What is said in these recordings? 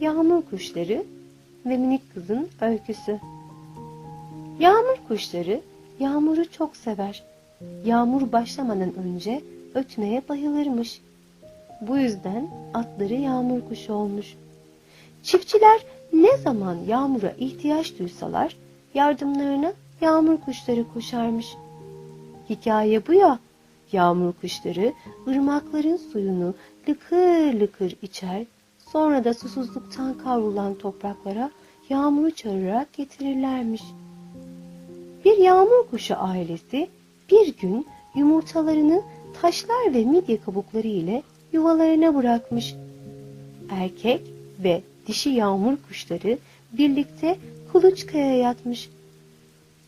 Yağmur Kuşları ve Minik Kızın Öyküsü Yağmur kuşları yağmuru çok sever. Yağmur başlamadan önce ötmeye bayılırmış. Bu yüzden atları yağmur kuşu olmuş. Çiftçiler ne zaman yağmura ihtiyaç duysalar yardımlarına yağmur kuşları koşarmış. Hikaye bu ya. Yağmur kuşları ırmakların suyunu lıkır lıkır içer, sonra da susuzluktan kavrulan topraklara yağmuru çağırarak getirirlermiş. Bir yağmur kuşu ailesi bir gün yumurtalarını taşlar ve midye kabukları ile yuvalarına bırakmış. Erkek ve dişi yağmur kuşları birlikte kuluçkaya yatmış.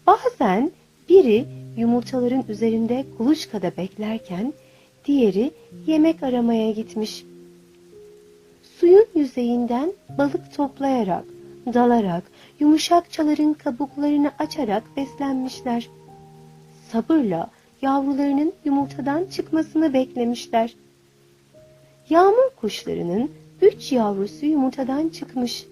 Bazen biri yumurtaların üzerinde kuluçkada beklerken diğeri yemek aramaya gitmiş. Suyun yüzeyinden balık toplayarak, dalarak, yumuşakçaların kabuklarını açarak beslenmişler. Sabırla yavrularının yumurtadan çıkmasını beklemişler. Yağmur kuşlarının üç yavrusu yumurtadan çıkmış.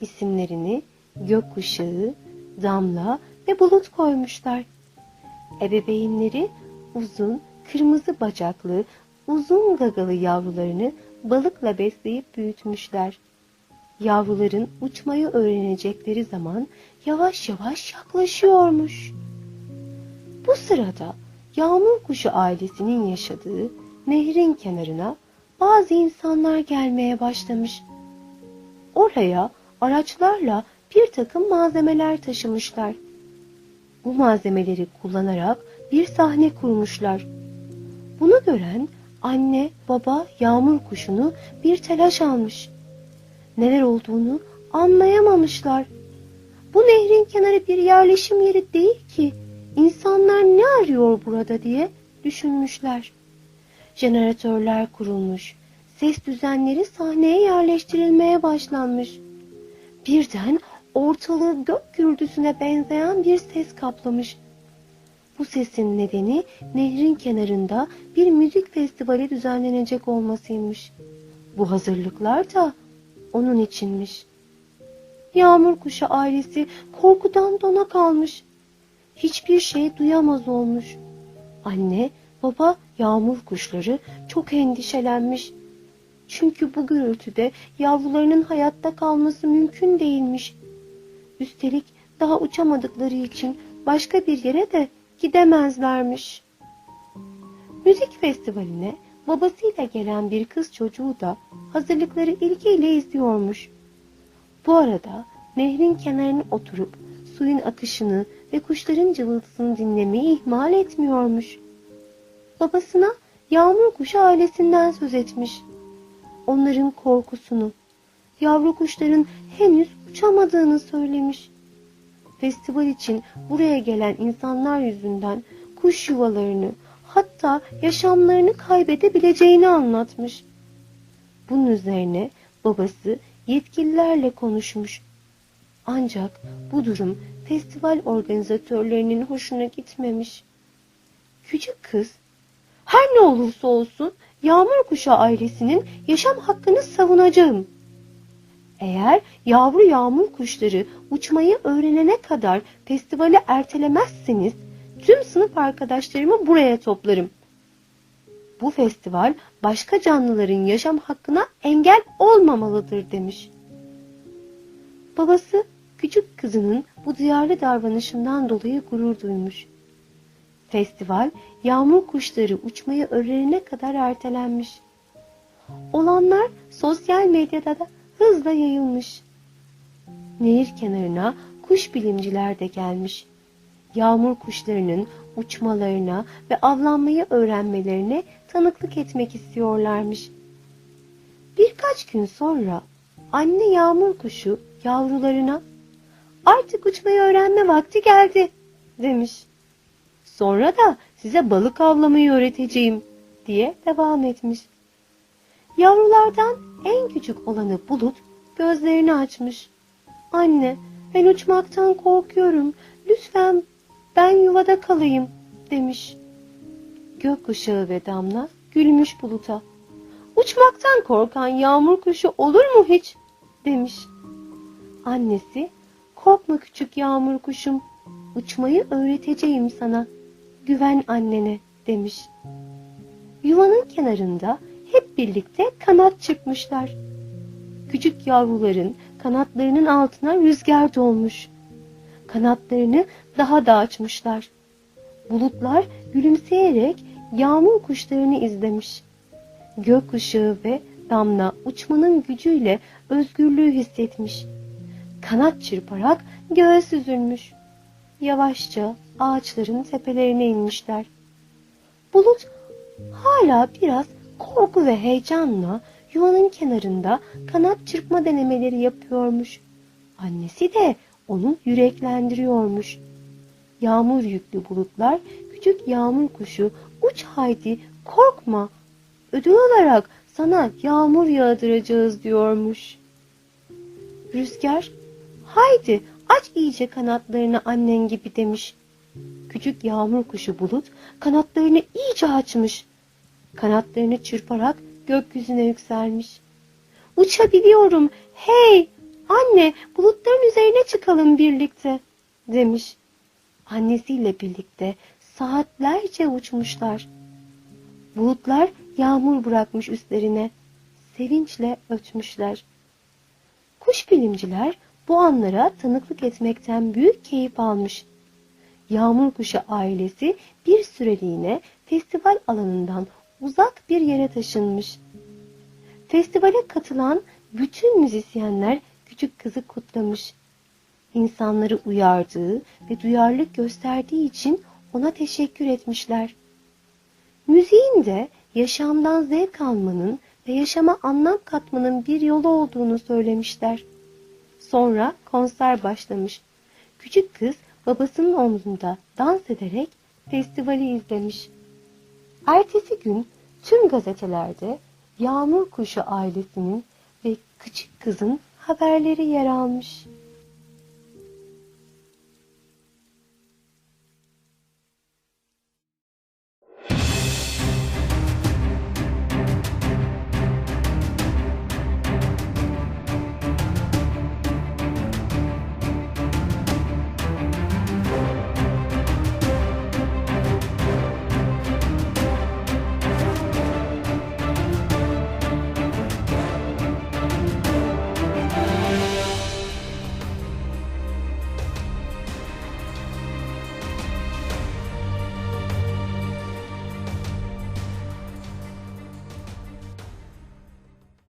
İsimlerini gökkuşağı, damla ve bulut koymuşlar. Ebeveynleri uzun, kırmızı bacaklı, uzun gagalı yavrularını balıkla besleyip büyütmüşler. Yavruların uçmayı öğrenecekleri zaman yavaş yavaş yaklaşıyormuş. Bu sırada yağmur kuşu ailesinin yaşadığı nehrin kenarına bazı insanlar gelmeye başlamış. Oraya araçlarla bir takım malzemeler taşımışlar. Bu malzemeleri kullanarak bir sahne kurmuşlar. Bunu gören anne, baba yağmur kuşunu bir telaş almış. Neler olduğunu anlayamamışlar. Bu nehrin kenarı bir yerleşim yeri değil ki. İnsanlar ne arıyor burada diye düşünmüşler. Jeneratörler kurulmuş. Ses düzenleri sahneye yerleştirilmeye başlanmış. Birden ortalığı gök gürültüsüne benzeyen bir ses kaplamış. Bu sesin nedeni nehrin kenarında bir müzik festivali düzenlenecek olmasıymış. Bu hazırlıklar da onun içinmiş. Yağmur kuşu ailesi korkudan dona kalmış. Hiçbir şey duyamaz olmuş. Anne, baba, yağmur kuşları çok endişelenmiş. Çünkü bu gürültüde yavrularının hayatta kalması mümkün değilmiş. Üstelik daha uçamadıkları için başka bir yere de gidemezlermiş. Müzik festivaline babasıyla gelen bir kız çocuğu da hazırlıkları ilgiyle izliyormuş. Bu arada nehrin kenarına oturup suyun akışını ve kuşların cıvıltısını dinlemeyi ihmal etmiyormuş. Babasına yağmur kuşu ailesinden söz etmiş. Onların korkusunu, yavru kuşların henüz uçamadığını söylemiş. Festival için buraya gelen insanlar yüzünden kuş yuvalarını, hatta yaşamlarını kaybedebileceğini anlatmış. Bunun üzerine babası yetkililerle konuşmuş. Ancak bu durum festival organizatörlerinin hoşuna gitmemiş. Küçük kız, her ne olursa olsun yağmur kuşu ailesinin yaşam hakkını savunacağım. Eğer yavru yağmur kuşları uçmayı öğrenene kadar festivali ertelemezseniz tüm sınıf arkadaşlarımı buraya toplarım. Bu festival başka canlıların yaşam hakkına engel olmamalıdır demiş. Babası küçük kızının bu duyarlı davranışından dolayı gurur duymuş. Festival yağmur kuşları uçmayı öğrenene kadar ertelenmiş. Olanlar sosyal medyada da hızla yayılmış. Nehir kenarına kuş bilimciler de gelmiş. Yağmur kuşlarının uçmalarına ve avlanmayı öğrenmelerine tanıklık etmek istiyorlarmış. Birkaç gün sonra anne yağmur kuşu yavrularına artık uçmayı öğrenme vakti geldi demiş. Sonra da size balık avlamayı öğreteceğim diye devam etmiş. Yavrulardan en küçük olanı Bulut gözlerini açmış. Anne ben uçmaktan korkuyorum. Lütfen ben yuvada kalayım demiş. Gökkuşağı ve Damla gülmüş Bulut'a. Uçmaktan korkan yağmur kuşu olur mu hiç? demiş. Annesi, korkma küçük yağmur kuşum, uçmayı öğreteceğim sana, güven annene demiş. Yuvanın kenarında hep birlikte kanat çırpmışlar. Küçük yavruların kanatlarının altına rüzgar dolmuş. Kanatlarını daha da açmışlar. Bulutlar gülümseyerek yağmur kuşlarını izlemiş. Gökkuşağı ve damla uçmanın gücüyle özgürlüğü hissetmiş. Kanat çırparak göğe süzülmüş. Yavaşça ağaçların tepelerine inmişler. Bulut hala biraz korku ve heyecanla yuvanın kenarında kanat çırpma denemeleri yapıyormuş. Annesi de onu yüreklendiriyormuş. Yağmur yüklü bulutlar küçük yağmur kuşu uç haydi korkma ödül olarak sana yağmur yağdıracağız diyormuş. Rüzgar haydi aç iyice kanatlarını annen gibi demiş. Küçük yağmur kuşu bulut kanatlarını iyice açmış. Kanatlarını çırparak gökyüzüne yükselmiş. Uçabiliyorum. Hey! Anne, bulutların üzerine çıkalım birlikte, demiş. Annesiyle birlikte saatlerce uçmuşlar. Bulutlar yağmur bırakmış üstlerine. Sevinçle ötmüşler. Kuş bilimciler bu anlara tanıklık etmekten büyük keyif almış. Yağmur kuşu ailesi bir süreliğine festival alanından uzak bir yere taşınmış. Festivale katılan bütün müzisyenler küçük kızı kutlamış. İnsanları uyardığı ve duyarlılık gösterdiği için ona teşekkür etmişler. Müziğin de yaşamdan zevk almanın ve yaşama anlam katmanın bir yolu olduğunu söylemişler. Sonra konser başlamış. Küçük kız babasının omzunda dans ederek festivali izlemiş. Ertesi gün tüm gazetelerde Yağmur Kuşu ailesinin ve küçük kızın haberleri yer almış.